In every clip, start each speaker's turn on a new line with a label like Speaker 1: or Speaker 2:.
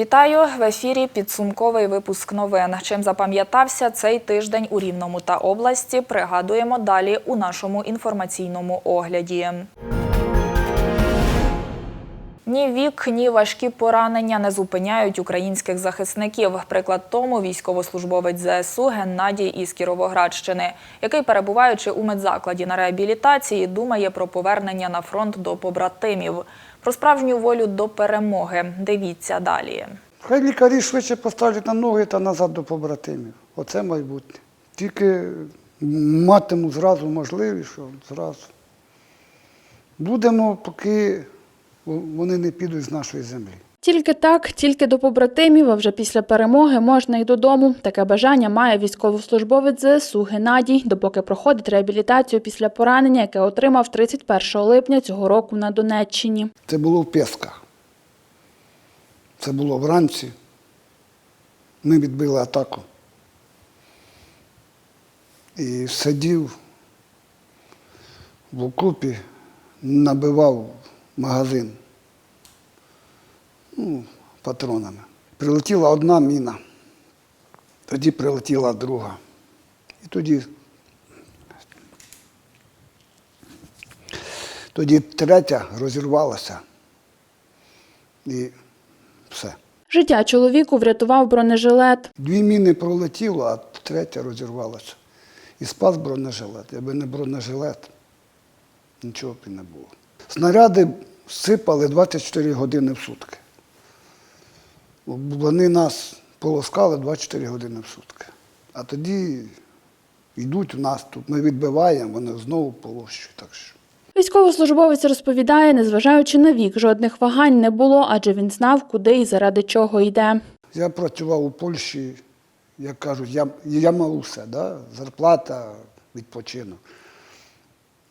Speaker 1: Вітаю в ефірі. Підсумковий випуск новин. Чим запам'ятався цей тиждень у Рівному та області? Пригадуємо далі у нашому інформаційному огляді. Ні вік, ні важкі поранення не зупиняють українських захисників. Приклад тому військовослужбовець ЗСУ Геннадій із Кіровоградщини, який, перебуваючи у медзакладі на реабілітації, думає про повернення на фронт до побратимів, про справжню волю до перемоги. Дивіться далі.
Speaker 2: Хай лікарі швидше поставлять на ноги та назад до побратимів. Оце майбутнє. Тільки матиму зразу можливість, що зразу. Будемо, поки вони не підуть з нашої землі.
Speaker 3: Тільки так, тільки до побратимів, а вже після перемоги можна й додому. Таке бажання має військовослужбовець ЗСУ Геннадій, допоки проходить реабілітацію після поранення, яке отримав 31 липня цього року на Донеччині.
Speaker 2: Це було в Пєсках. Це було вранці. Ми відбили атаку. І сидів в окопі, набивав магазин ну, патронами. Прилетіла одна міна, тоді прилетіла друга. І тоді, тоді третя розірвалася. І все.
Speaker 3: Життя чоловіку врятував бронежилет.
Speaker 2: Дві міни пролетіло, а третя розірвалася. І спас бронежилет. Якби не бронежилет, нічого б і не було. Снаряди сипали 24 години в сутки. Вони нас полоскали 24 години в сутки. А тоді йдуть у наступ, ми відбиваємо, вони знову полощують. Так що.
Speaker 3: Військовослужбовець розповідає, незважаючи на вік, жодних вагань не було, адже він знав, куди і заради чого йде.
Speaker 2: Я працював у Польщі, як кажуть, я, я мав усе, да? зарплата, відпочинок.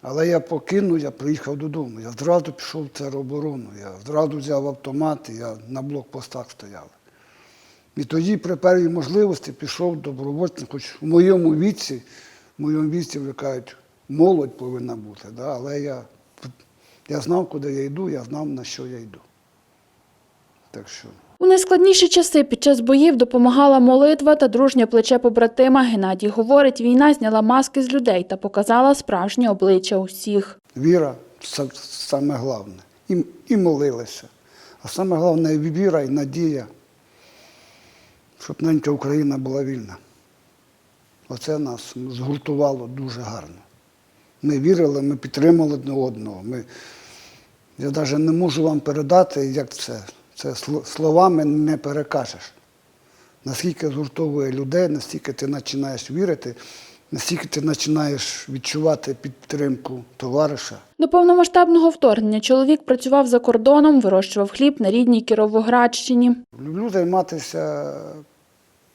Speaker 2: Але я покинув, я приїхав додому. Я зразу пішов в тероборону, я зразу взяв автомат, я на блокпостах стояв. І тоді при першій можливості пішов добровольцем, хоч в моєму віці, в моєму віці, кажуть, молодь повинна бути. Да? Але я, я знав, куди я йду, я знав, на що я йду. Так що.
Speaker 3: У найскладніші часи під час боїв допомагала молитва та дружнє плече побратима. Геннадій говорить, війна зняла маски з людей та показала справжнє обличчя усіх.
Speaker 2: Віра це саме головне. І, і молилися. А саме головне віра і надія, щоб ненька Україна була вільна. Оце нас згуртувало дуже гарно. Ми вірили, ми підтримали одне одного. Ми, я навіть не можу вам передати, як це. Це словами не перекажеш. Наскільки згуртовує людей, настільки ти починаєш вірити, настільки ти починаєш відчувати підтримку товариша.
Speaker 3: До повномасштабного вторгнення чоловік працював за кордоном, вирощував хліб на рідній Кіровоградщині.
Speaker 2: Люблю займатися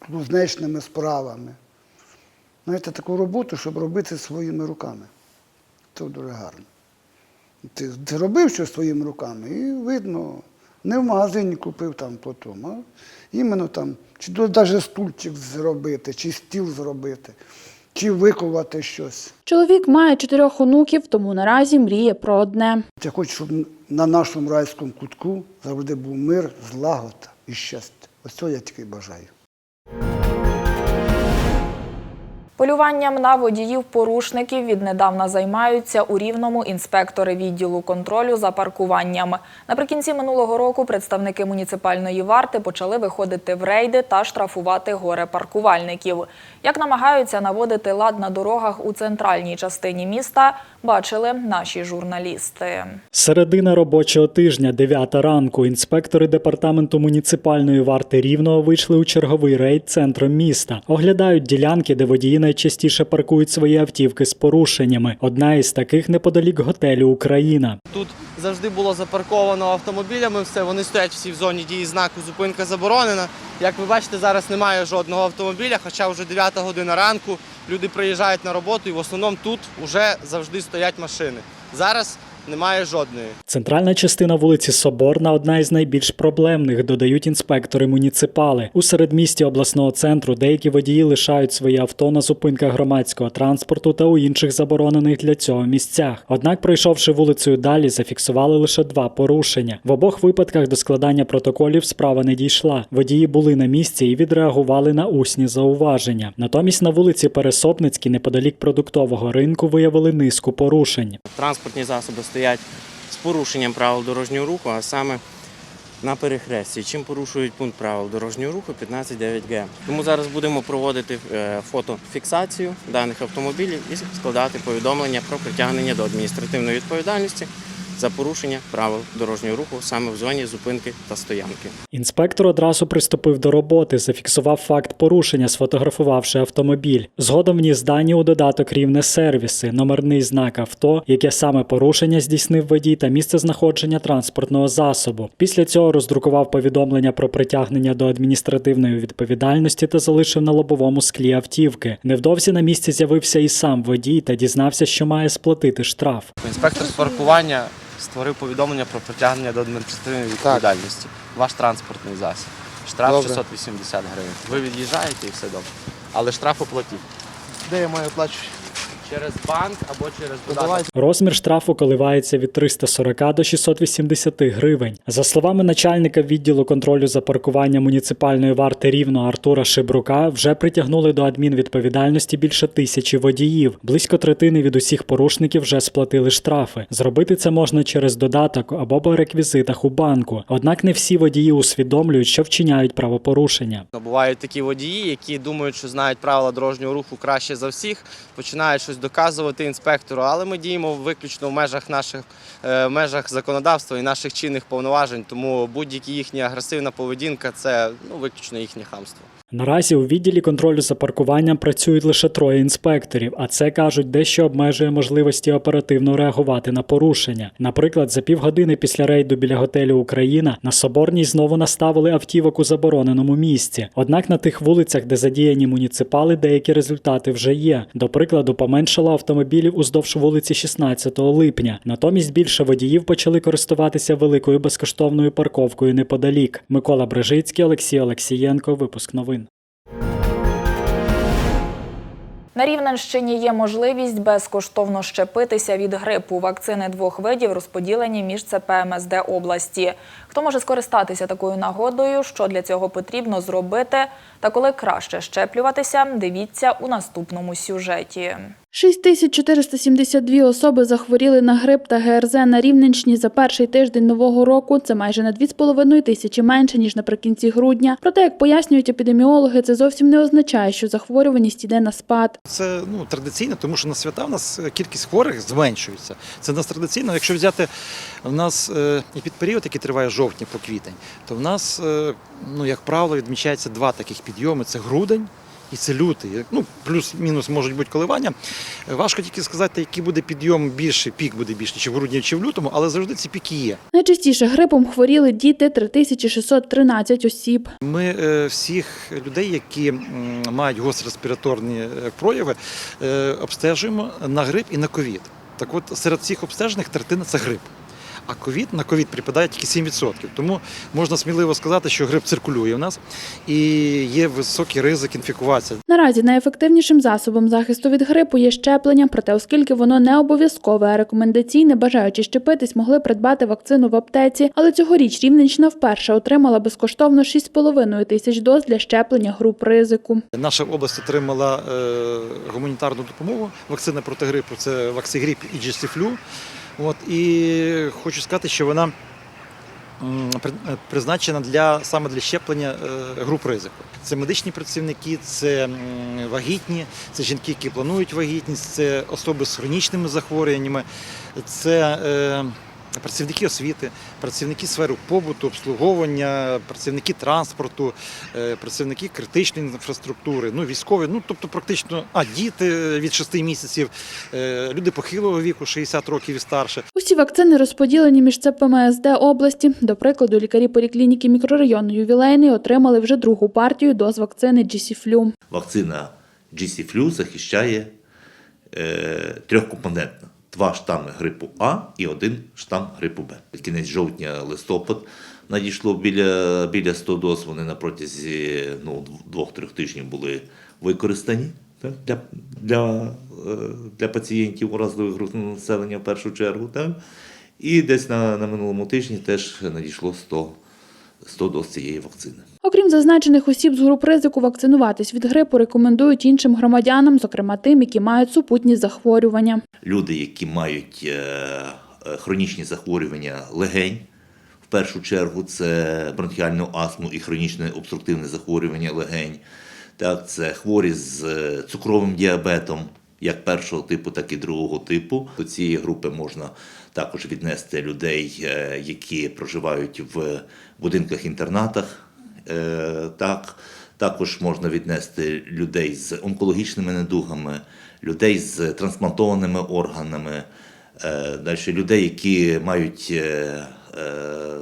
Speaker 2: кузнечними справами. Знаєте, таку роботу, щоб робити своїми руками. Це дуже гарно. Ти, ти робив щось своїми руками, і видно, не в магазині купив там потім, а іменно там, чи навіть стульчик зробити, чи стіл зробити, чи викувати щось.
Speaker 3: Чоловік має чотирьох онуків, тому наразі мріє про одне.
Speaker 2: Я хочу, щоб на нашому райському кутку завжди був мир, злагода і щастя. Ось цього я тільки бажаю.
Speaker 1: Полюванням на водіїв-порушників віднедавна займаються у Рівному інспектори відділу контролю за паркуванням. Наприкінці минулого року представники муніципальної варти почали виходити в рейди та штрафувати горе паркувальників. Як намагаються наводити лад на дорогах у центральній частині міста, бачили наші журналісти.
Speaker 4: Середина робочого тижня, 9 ранку, інспектори департаменту муніципальної варти Рівного вийшли у черговий рейд центром міста. Оглядають ділянки, де водії найчастіше паркують свої автівки з порушеннями. Одна із таких неподалік готелю Україна.
Speaker 5: Тут завжди було запарковано автомобілями, все вони стоять всі в зоні дії знаку зупинка заборонена. Як ви бачите, зараз немає жодного автомобіля, хоча вже 9 година ранку люди приїжджають на роботу і в основному тут вже завжди стоять машини. Зараз немає жодної.
Speaker 4: Центральна частина вулиці Соборна одна із найбільш проблемних, додають інспектори муніципали. У середмісті обласного центру деякі водії лишають свої авто на зупинках громадського транспорту та у інших заборонених для цього місцях. Однак, пройшовши вулицею далі, зафіксували лише два порушення. В обох випадках до складання протоколів справа не дійшла. Водії були на місці і відреагували на усні зауваження. Натомість на вулиці Пересопницькій, неподалік продуктового ринку, виявили низку порушень.
Speaker 6: Транспортні засоби стоять з порушенням правил дорожнього руху, а саме на перехресті. Чим порушують пункт правил дорожнього руху 15.9Г. Тому зараз будемо проводити е, фотофіксацію даних автомобілів і складати повідомлення про притягнення до адміністративної відповідальності за порушення правил дорожнього руху саме в зоні зупинки та стоянки.
Speaker 4: Інспектор одразу приступив до роботи, зафіксував факт порушення, сфотографувавши автомобіль. Згодом вніс дані у додаток рівне сервіси, номерний знак авто, яке саме порушення здійснив водій та місце знаходження транспортного засобу. Після цього роздрукував повідомлення про притягнення до адміністративної відповідальності та залишив на лобовому склі автівки. Невдовзі на місці з'явився і сам водій та дізнався, що має сплатити штраф.
Speaker 5: Інспектор з паркування створив повідомлення про притягнення до адміністративної відповідальності. Ваш транспортний засіб. Штраф
Speaker 2: Добре.
Speaker 5: 680 гривень. Ви від'їжджаєте і все добре. Але штраф оплатіть.
Speaker 2: Де я маю оплачувати?
Speaker 5: Через банк або через
Speaker 2: Ну,
Speaker 5: додаток.
Speaker 4: Розмір штрафу коливається від 340 до 680 гривень. За словами начальника відділу контролю за паркування муніципальної варти рівно Артура Шибрука, вже притягнули до адмінвідповідальності більше тисячі водіїв. Близько третини від усіх порушників вже сплатили штрафи. Зробити це можна через додаток або по реквізитах у банку. Однак не всі водії усвідомлюють, що вчиняють правопорушення.
Speaker 5: Бувають такі водії, які думають, що знають правила дорожнього руху краще за всіх, починають щось доказувати інспектору, але ми діємо виключно в межах наших е, в межах законодавства і наших чинних повноважень, тому будь-які їхня агресивна поведінка це ну, виключно їхнє хамство.
Speaker 4: Наразі у відділі контролю за паркуванням працюють лише троє інспекторів, а це кажуть, дещо обмежує можливості оперативно реагувати на порушення. Наприклад, за півгодини після рейду біля готелю Україна на Соборній знову наставили автівок у забороненому місці. Однак на тих вулицях, де задіяні муніципали, деякі результати вже є. До прикладу, поменшало автомобілів уздовж вулиці 16 липня. Натомість більше водіїв почали користуватися великою безкоштовною парковкою неподалік. Микола Брежицький, Олексій Олексієнко. Випуск новин.
Speaker 1: На Рівненщині є можливість безкоштовно щепитися від грипу. Вакцини двох видів розподілені між ЦПМСД області. Хто може скористатися такою нагодою? Що для цього потрібно зробити? Та коли краще щеплюватися? Дивіться у наступному сюжеті.
Speaker 3: 6472 особи захворіли на грип та ГРЗ на Рівненщині за перший тиждень нового року. Це майже на 2,5 тисячі менше ніж наприкінці грудня. Проте, як пояснюють епідеміологи, це зовсім не означає, що захворюваність йде на спад.
Speaker 7: Це ну традиційно, тому що на свята в нас кількість хворих зменшується. Це в нас традиційно. Якщо взяти в нас е, і під період, який триває жовтня по квітень, то в нас, е, ну як правило, відмічається два таких підйоми: це грудень. І це лютий. Ну, плюс-мінус можуть бути коливання. Важко тільки сказати, який буде підйом більший, пік буде більший, чи в грудні, чи в лютому, але завжди ці піки є.
Speaker 3: Найчастіше грипом хворіли діти 3613 осіб.
Speaker 7: Ми е, всіх людей, які м, мають гострі респіраторні е, прояви, е, обстежуємо на грип і на ковід. Так от серед всіх обстежених третина це грип. А ковід на ковід припадає тільки 7%. Тому можна сміливо сказати, що грип циркулює в нас і є високий ризик інфікуватися.
Speaker 3: Наразі найефективнішим засобом захисту від грипу є щеплення, проте оскільки воно не обов'язкове, а рекомендаційне, бажаючи щепитись, могли придбати вакцину в аптеці. Але цьогоріч Рівненщина вперше отримала безкоштовно 6,5 тисяч доз для щеплення груп ризику.
Speaker 7: Наша область отримала е, гуманітарну допомогу. Вакцина проти грипу це ваксигріп і GC-флю. От, і хочу сказати, що вона е, призначена для саме для щеплення е, груп ризику. Це медичні працівники, це вагітні, це жінки, які планують вагітність, це особи з хронічними захворюваннями, це е, працівники освіти, працівники сфери побуту, обслуговування, працівники транспорту, е, працівники критичної інфраструктури, ну військові, ну тобто практично а діти від 6 місяців, е, люди похилого віку, 60 років і старше.
Speaker 3: Усі вакцини розподілені між ЦПМСД області. До прикладу, лікарі поліклініки мікрорайону ювілейний отримали вже другу партію доз вакцини GC-Flu.
Speaker 8: вакцина GC-Flu захищає е, трьохкомпонентна. Два штами грипу А і один штам грипу Б. Кінець жовтня, листопад надійшло біля, біля 100 доз. Вони на протязі ну, двох-трьох тижнів були використані так, для, для, е, для пацієнтів уразливих груп населення в першу чергу. Так. І десь на, на минулому тижні теж надійшло 100, 100 доз цієї вакцини.
Speaker 3: Окрім зазначених осіб з груп ризику, вакцинуватись від грипу рекомендують іншим громадянам, зокрема тим, які мають супутні захворювання.
Speaker 8: люди, які мають е, е, хронічні захворювання легень, в першу чергу це бронхіальну астму і хронічне обструктивне захворювання легень. Так, це хворі з е, цукровим діабетом, як першого типу, так і другого типу. До цієї групи можна також віднести людей, е, які проживають в будинках-інтернатах. Е, Так, також можна віднести людей з онкологічними недугами, людей з трансплантованими органами, е, далі людей, які мають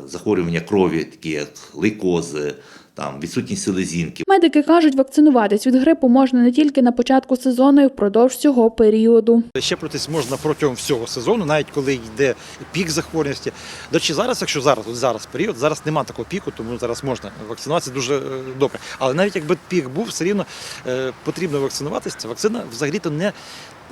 Speaker 8: захворювання крові, такі як лейкози, там, відсутність селезінки.
Speaker 3: Медики кажуть, вакцинуватись від грипу можна не тільки на початку сезону, і впродовж цього періоду.
Speaker 7: Щеплюватись можна протягом всього сезону, навіть коли йде пік захворюваності. До речі, зараз, якщо зараз, от зараз період, зараз немає такого піку, тому зараз можна вакцинуватися дуже е, добре. Але навіть якби пік був, все рівно е, потрібно вакцинуватися. Ця вакцина взагалі-то не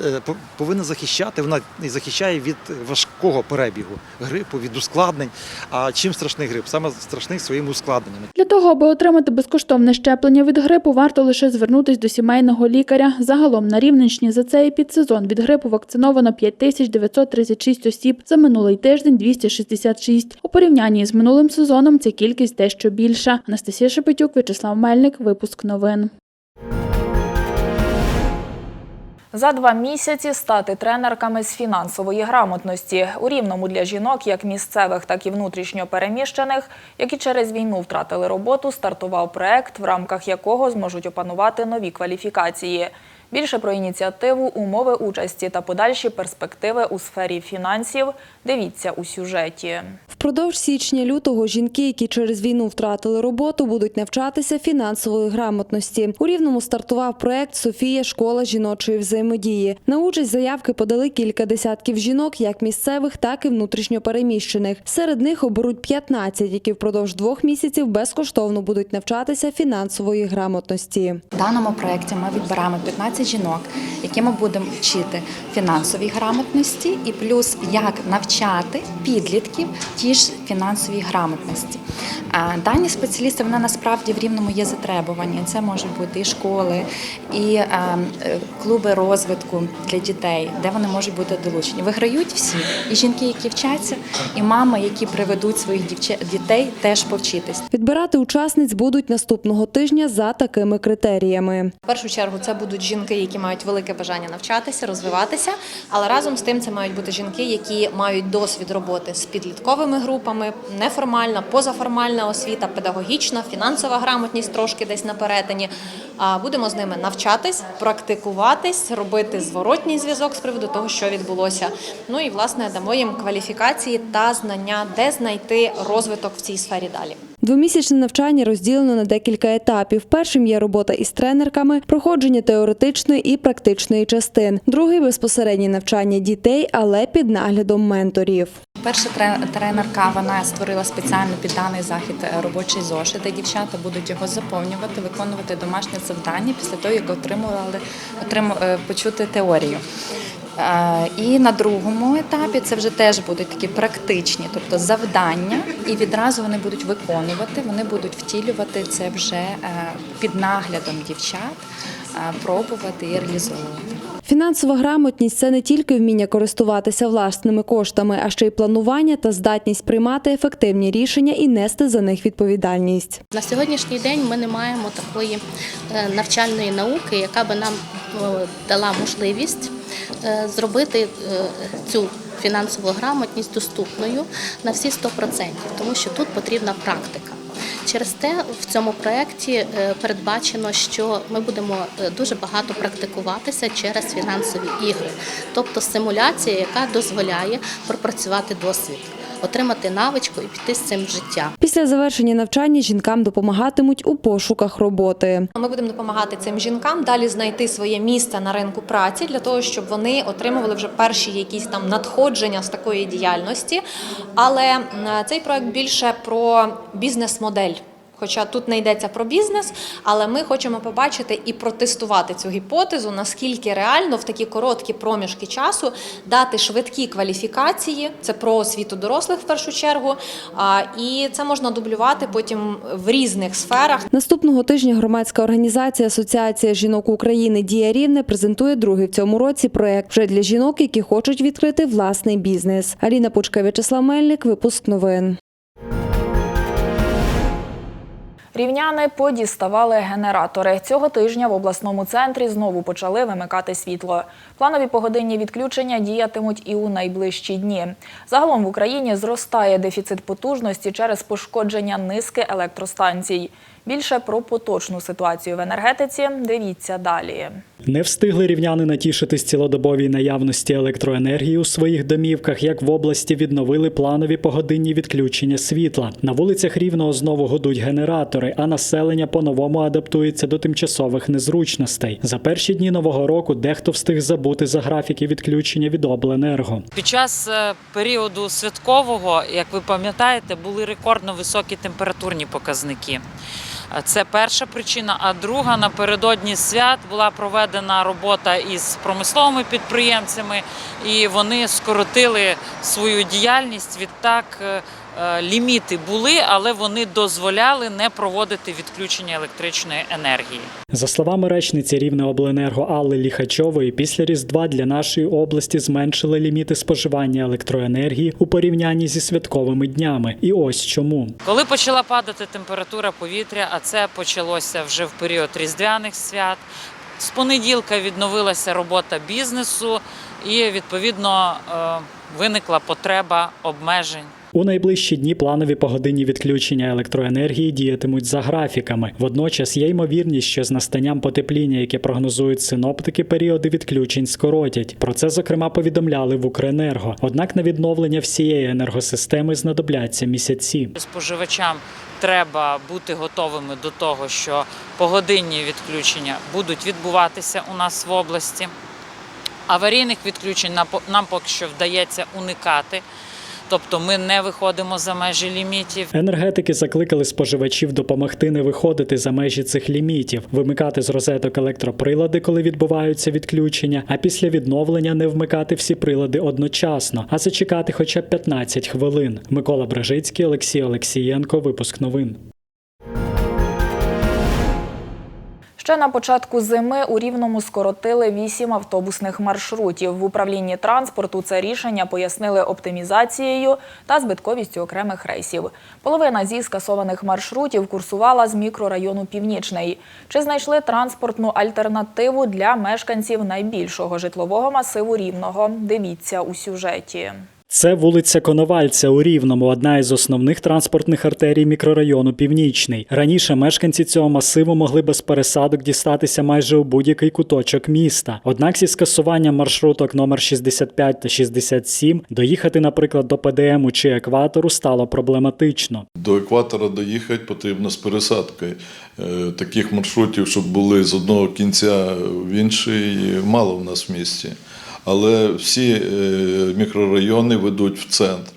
Speaker 7: е, повинна захищати, вона і захищає від важкого перебігу грипу, від ускладнень. А чим страшний грип? Саме страшний своїми ускладненнями.
Speaker 3: Для того, аби отримати безкоштовне щеплення від грипу, варто лише звернутись до сімейного лікаря. Загалом на Рівненщині за цей підсезон від грипу вакциновано 5936 осіб, за минулий тиждень 266. У порівнянні з минулим сезоном ця кількість дещо більша. Анастасія Шепетюк, Вячеслав Мельник, випуск новин.
Speaker 1: За два місяці стати тренерками з фінансової грамотності у рівному для жінок, як місцевих, так і внутрішньо переміщених, які через війну втратили роботу, стартував проект, в рамках якого зможуть опанувати нові кваліфікації. Більше про ініціативу, умови участі та подальші перспективи у сфері фінансів. Дивіться у сюжеті.
Speaker 9: Впродовж січня-лютого жінки, які через війну втратили роботу, будуть навчатися фінансової грамотності. У Рівному стартував проект Софія школа жіночої взаємодії. На участь заявки подали кілька десятків жінок, як місцевих, так і внутрішньопереміщених. Серед них оберуть 15, які впродовж двох місяців безкоштовно будуть навчатися фінансової грамотності.
Speaker 10: В даному проєкті ми відбираємо 15 жінок, які ми будемо вчити фінансовій грамотності і плюс як навчати підлітків ті ж фінансовій грамотності. А Дані спеціалісти вони насправді в рівному є затребувані. Це можуть бути і школи, і клуби розвитку для дітей, де вони можуть бути долучені. Виграють всі і жінки, які вчаться, і мами, які приведуть своїх дітей, теж повчитись.
Speaker 9: Відбирати учасниць будуть наступного тижня за такими критеріями.
Speaker 11: В першу чергу це будуть жінки, які мають велике бажання навчатися, розвиватися, але разом з тим це мають бути жінки, які мають досвід роботи з підлітковими групами, неформальна, позаформальна освіта, педагогічна, фінансова грамотність трошки десь на перетині. Будемо з ними навчатись, практикуватись, робити зворотній зв'язок з приводу того, що відбулося. Ну і власне дамо їм кваліфікації та знання, де знайти розвиток в цій сфері далі.
Speaker 9: Двомісячне навчання розділено на декілька етапів. Першим є робота із тренерками, проходження теоретичної і практичної частин. Другий безпосереднє навчання дітей, але під наглядом менторів.
Speaker 10: Перша тре- тренерка вона створила спеціально під даний захід е, робочий зошит, де дівчата будуть його заповнювати, виконувати домашнє завдання після того, як отримували отрим, е, почути теорію. Е, І на другому етапі це вже теж будуть такі практичні, тобто завдання, і відразу вони будуть виконувати, вони будуть втілювати це вже е, під наглядом дівчат, е, пробувати і реалізовувати.
Speaker 9: Фінансова грамотність це не тільки вміння користуватися власними коштами, а ще й планування та здатність приймати ефективні рішення і нести за них відповідальність.
Speaker 12: На сьогоднішній день ми не маємо такої навчальної науки, яка би нам дала можливість зробити е, цю фінансову грамотність доступною на всі 100%, тому що тут потрібна практика. Через те в цьому проєкті е, передбачено, що ми будемо е, дуже багато практикуватися через фінансові ігри, тобто симуляція, яка дозволяє пропрацювати досвід. Отримати навичку і піти з цим в життя.
Speaker 9: Після завершення навчання жінкам допомагатимуть у пошуках роботи.
Speaker 11: Ми будемо допомагати цим жінкам далі знайти своє місце на ринку праці для того, щоб вони отримували вже перші якісь там надходження з такої діяльності. Але цей проект більше про бізнес-модель. Хоча тут не йдеться про бізнес, але ми хочемо побачити і протестувати цю гіпотезу, наскільки реально в такі короткі проміжки часу дати швидкі кваліфікації, це про освіту дорослих в першу чергу, і це можна дублювати потім в різних сферах.
Speaker 9: Наступного тижня громадська організація Асоціація жінок України Дія Рівне презентує другий в цьому році проект вже для жінок, які хочуть відкрити власний бізнес. Аліна Пучка, В'ячеслав Мельник, випуск новин.
Speaker 1: Рівняни подіставали генератори. Цього тижня в обласному центрі знову почали вимикати світло. Планові погодинні відключення діятимуть і у найближчі дні. Загалом в Україні зростає дефіцит потужності через пошкодження низки електростанцій. Більше про поточну ситуацію в енергетиці дивіться далі.
Speaker 4: Не встигли рівняни натішитись цілодобовій наявності електроенергії у своїх домівках, як в області відновили планові погодинні відключення світла. На вулицях Рівного знову годуть генератори, а населення по-новому адаптується до тимчасових незручностей. За перші дні нового року дехто встиг забути за графіки відключення від обленерго.
Speaker 13: Під час е, періоду святкового, як ви пам'ятаєте, були рекордно високі температурні показники. Це перша причина. А друга напередодні свят була проведена робота із промисловими підприємцями, і вони скоротили свою діяльність. Відтак е, ліміти були, але вони дозволяли не проводити відключення електричної енергії.
Speaker 4: За словами речниці Рівнеобленерго Алли Ліхачової, після Різдва для нашої області зменшили ліміти споживання електроенергії у порівнянні зі святковими днями. І ось чому.
Speaker 13: Коли почала падати температура повітря, а це почалося вже в період різдвяних свят. З понеділка відновилася робота бізнесу, і відповідно е, виникла потреба обмежень.
Speaker 4: У найближчі дні планові погодинні відключення електроенергії діятимуть за графіками. Водночас є ймовірність, що з настанням потепління, яке прогнозують синоптики, періоди відключень скоротять. Про це зокрема повідомляли в Укренерго. Однак на відновлення всієї енергосистеми знадобляться місяці.
Speaker 13: Споживачам треба бути готовими до того, що погодинні відключення будуть відбуватися у нас в області. Аварійних відключень нам по- нам поки що вдається уникати. Тобто ми не виходимо за межі лімітів.
Speaker 4: Енергетики закликали споживачів допомогти не виходити за межі цих лімітів, вимикати з розеток електроприлади, коли відбуваються відключення, а після відновлення не вмикати всі прилади одночасно, а зачекати хоча б 15 хвилин. Микола Бражицький, Олексій Олексієнко. Випуск новин.
Speaker 1: Ще на початку зими у Рівному скоротили вісім автобусних маршрутів. В управлінні транспорту це рішення пояснили оптимізацією та збитковістю окремих рейсів. Половина зі скасованих маршрутів курсувала з мікрорайону Північний. Чи знайшли транспортну альтернативу для мешканців найбільшого житлового масиву Рівного? Дивіться у сюжеті.
Speaker 4: Це вулиця Коновальця у Рівному, одна із основних транспортних артерій мікрорайону Північний. Раніше мешканці цього масиву могли без пересадок дістатися майже у будь-який куточок міста. Однак зі скасуванням маршруток номер 65 та 67 доїхати, наприклад, до ПДМу чи екватору стало проблематично.
Speaker 14: До екватора доїхати потрібно з пересадкою. Е, Таких маршрутів, щоб були з одного кінця в інший, мало в нас в місті. Але всі е, мікрорайони ведуть в центр.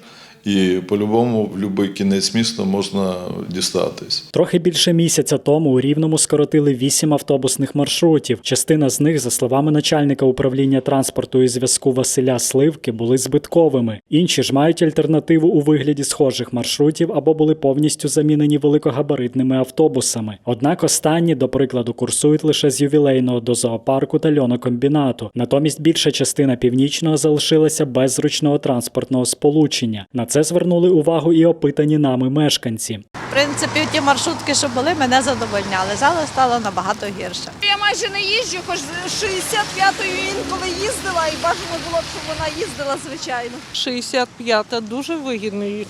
Speaker 14: І по-любому в будь-який кінець міста можна дістатись.
Speaker 4: Трохи більше місяця тому у Рівному скоротили вісім автобусних маршрутів. Частина з них, за словами начальника управління транспорту і зв'язку Василя Сливки, були збитковими. Інші ж мають альтернативу у вигляді схожих маршрутів або були повністю замінені великогабаритними автобусами. Однак останні, до прикладу, курсують лише з ювілейного до зоопарку та льонокомбінату. Натомість більша частина північного залишилася без зручного транспортного сполучення. На це звернули увагу і опитані нами мешканці.
Speaker 15: В принципі, ті маршрутки, що були, мене задовольняли. Зараз стало набагато гірше.
Speaker 16: Я майже не їжджу, хоч з 65-ю інколи їздила, і бажано було б, щоб вона їздила, звичайно.
Speaker 17: 65-та дуже вигідний,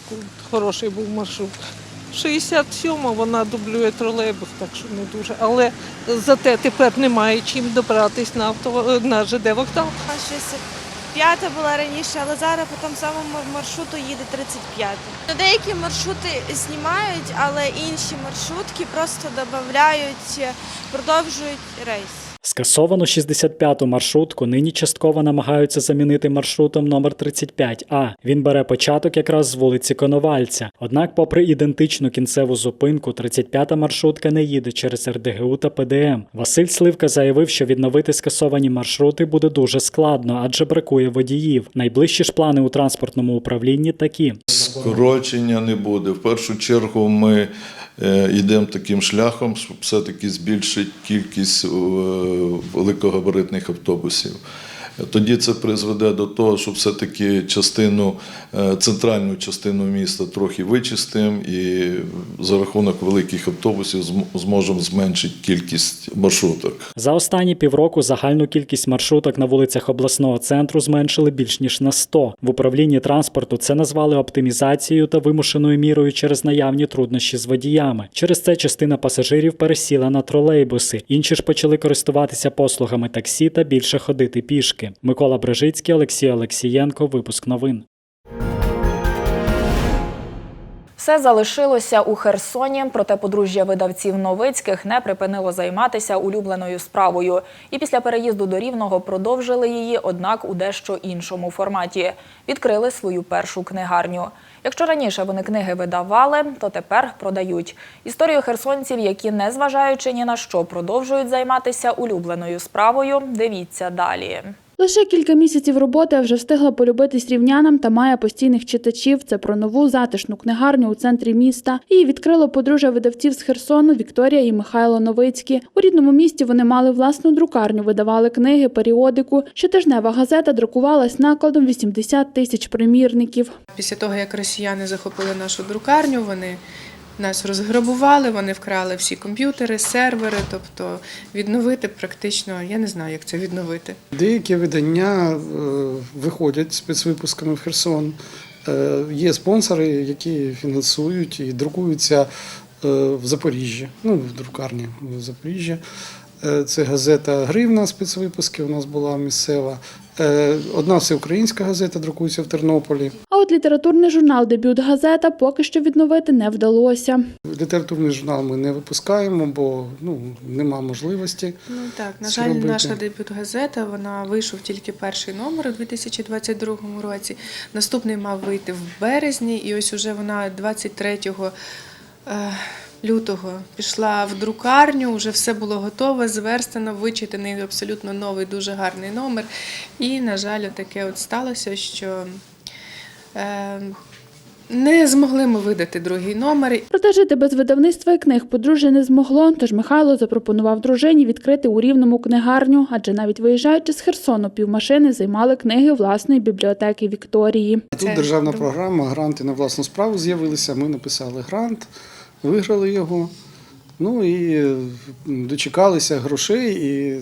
Speaker 17: хороший був маршрут. 67-ма вона дублює тролейбус, так що не дуже. Але зате тепер немає чим добратись на авто на ЖД вокзал.
Speaker 16: А щось 35 була раніше, але зараз по тому самому маршруту їде 35. Деякі маршрути знімають, але інші маршрутки просто додають, продовжують рейс.
Speaker 4: Скасовану 65-ту маршрутку нині частково намагаються замінити маршрутом номер 35А. Він бере початок якраз з вулиці Коновальця. Однак, попри ідентичну кінцеву зупинку, 35-та маршрутка не їде через РДГУ та ПДМ. Василь Сливка заявив, що відновити скасовані маршрути буде дуже складно, адже бракує водіїв. Найближчі ж плани у транспортному управлінні такі.
Speaker 14: Скорочення не буде. В першу чергу ми е, йдемо таким шляхом, щоб все-таки збільшити кількість е, великогабаритних автобусів. Тоді це призведе до того, що все-таки частину, е, центральну частину міста трохи вичистимо і за рахунок великих автобусів зможемо зменшити кількість маршруток.
Speaker 4: За останні півроку загальну кількість маршруток на вулицях обласного центру зменшили більш ніж на 100. В управлінні транспорту це назвали оптимізацією та вимушеною мірою через наявні труднощі з водіями. Через це частина пасажирів пересіла на тролейбуси, інші ж почали користуватися послугами таксі та більше ходити пішки. Микола Брежицький, Олексій Олексієнко. Випуск новин.
Speaker 1: Все залишилося у Херсоні, проте подружжя видавців Новицьких не припинило займатися улюбленою справою. І після переїзду до Рівного продовжили її, однак у дещо іншому форматі. Відкрили свою першу книгарню. Якщо раніше вони книги видавали, то тепер продають. Історію херсонців, які, незважаючи ні на що, продовжують займатися улюбленою справою, дивіться далі.
Speaker 3: Лише кілька місяців роботи вже встигла полюбитись рівнянам та має постійних читачів. Це про нову затишну книгарню у центрі міста. Її відкрило подружжя видавців з Херсону Вікторія і Михайло Новицькі. У рідному місті вони мали власну друкарню, видавали книги, періодику. Щотижнева газета друкувалась накладом 80 тисяч примірників.
Speaker 18: Після того, як росіяни захопили нашу друкарню, вони нас розграбували, вони вкрали всі комп'ютери, сервери, тобто відновити практично, я не знаю, як це відновити.
Speaker 19: Деякі видання е, виходять спецвипусками в Херсон. Е, Є спонсори, які фінансують і друкуються е, в Запоріжжі, ну, в друкарні в Запоріжжі. Це газета Гривна спецвипуски у нас була місцева. Е, Одна всеукраїнська газета друкується в Тернополі.
Speaker 3: А от літературний журнал Дебют газета поки що відновити не вдалося.
Speaker 19: Літературний журнал ми не випускаємо, бо ну, нема можливості.
Speaker 18: Ну так, на жаль,
Speaker 19: робити.
Speaker 18: наша дебют-газета вона вийшов тільки перший номер у 2022 році. Наступний мав вийти в березні, і ось уже вона 23 е, лютого пішла в друкарню. Вже все було готове, зверстано, вичитаний абсолютно новий, дуже гарний номер. І, на жаль, таке от сталося, що. Е, не змогли ми видати другий номер,
Speaker 3: Проте жити без видавництва і книг подружжя не змогло, тож Михайло запропонував дружині відкрити у рівному книгарню, адже навіть виїжджаючи з Херсону, півмашини займали книги власної бібліотеки Вікторії.
Speaker 19: Тут державна програма, гранти на власну справу з'явилися. Ми написали грант, виграли його. Ну і дочекалися грошей і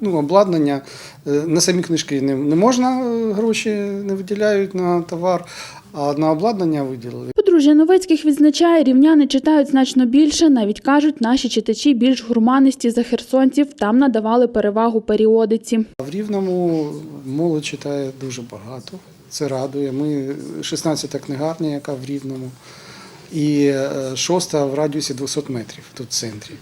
Speaker 19: ну, обладнання. Е, На самі книжки не, не можна, е, гроші не виділяють на товар, а на обладнання виділили.
Speaker 3: Подружжя Новицьких відзначає, рівняни читають значно більше. Навіть кажуть, наші читачі більш гурманисті за херсонців. Там надавали перевагу періодиці.
Speaker 19: В Рівному молодь читає дуже багато. Це радує. Ми 16-та книгарня, яка в Рівному, і е, шоста в радіусі 200 метрів тут в центрі.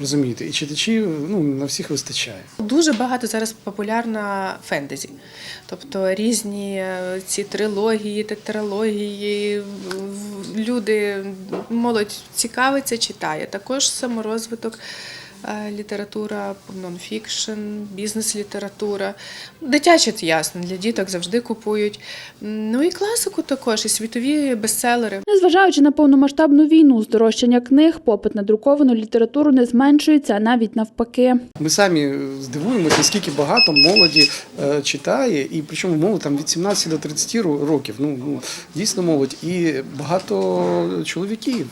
Speaker 19: Розумієте, і читачів ну, на всіх вистачає.
Speaker 18: Дуже багато зараз популярна фентезі, тобто різні е, ці трилогії, тетралогії. Люди, молодь цікавиться, читає. Також саморозвиток, література, нонфікшн, бізнес-література. Дитяче це ясно, для діток завжди купують. Ну і класику також, і світові бестселери.
Speaker 3: Незважаючи на повномасштабну війну, здорожчання книг, попит на друковану літературу не зменшується, а навіть навпаки.
Speaker 19: Ми самі здивуємося, наскільки багато молоді е, читає, і причому молодь там від 17 до 30 років. Ну, ну дійсно молодь, і багато чоловіків.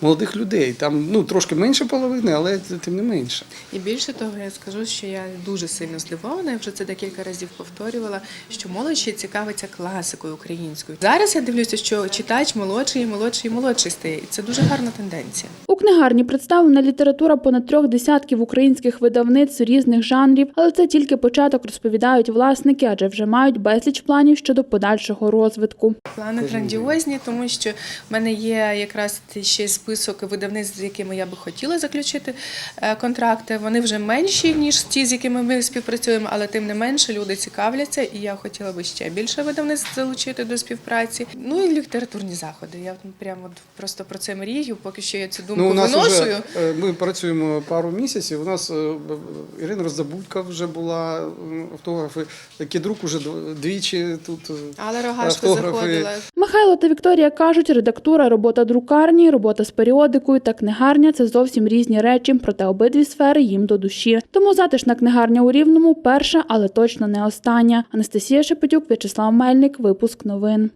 Speaker 19: Молодих людей. Там ну, трошки менше половини, але тим не менше.
Speaker 18: І більше того, я скажу, що я дуже сильно здивована, я вже це декілька разів повторювала, що молодь ще цікавиться класикою українською. Зараз я дивлюся, що читач молодший, і молодший, і молодший стає. І це дуже гарна тенденція.
Speaker 3: У книгарні представлена література понад трьох десятків українських видавництв різних жанрів, але це тільки початок, розповідають власники, адже вже мають безліч планів щодо подальшого розвитку.
Speaker 18: Плани грандіозні, тому що в мене є якраз ще список видавництв, з якими я би хотіла заключити е, контракти. Вони вже менші ніж ті, з якими ми співпрацюємо, але тим не менше люди цікавляться, і я хотіла би ще більше видавництв залучити до співпраці. Ну і літературні заходи. Я прямо от просто про це мрію. Поки що я цю думку
Speaker 19: Ну, у нас
Speaker 18: виношую.
Speaker 19: вже, ми працюємо пару місяців. У нас е, Ірина Роздобудька вже була автографи, друк уже двічі тут. е,
Speaker 18: Але
Speaker 19: автографи.
Speaker 18: заходила.
Speaker 3: Михайло та Вікторія кажуть, редактура, робота друкарні, робота з періодикою та книгарня це зовсім різні речі, проте обидві сфери їм до душі. Тому затишна книгарня у Рівному перша, але точно не остання. Анастасія Шепетюк, В'ячеслав Мельник, випуск новин.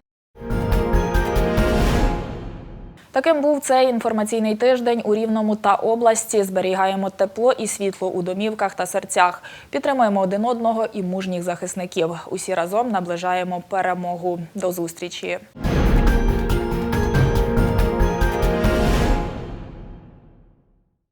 Speaker 1: Таким був цей інформаційний тиждень у Рівному та області. Зберігаємо тепло і світло у домівках та серцях. Підтримуємо один одного і мужніх захисників. Усі разом наближаємо перемогу. До зустрічі.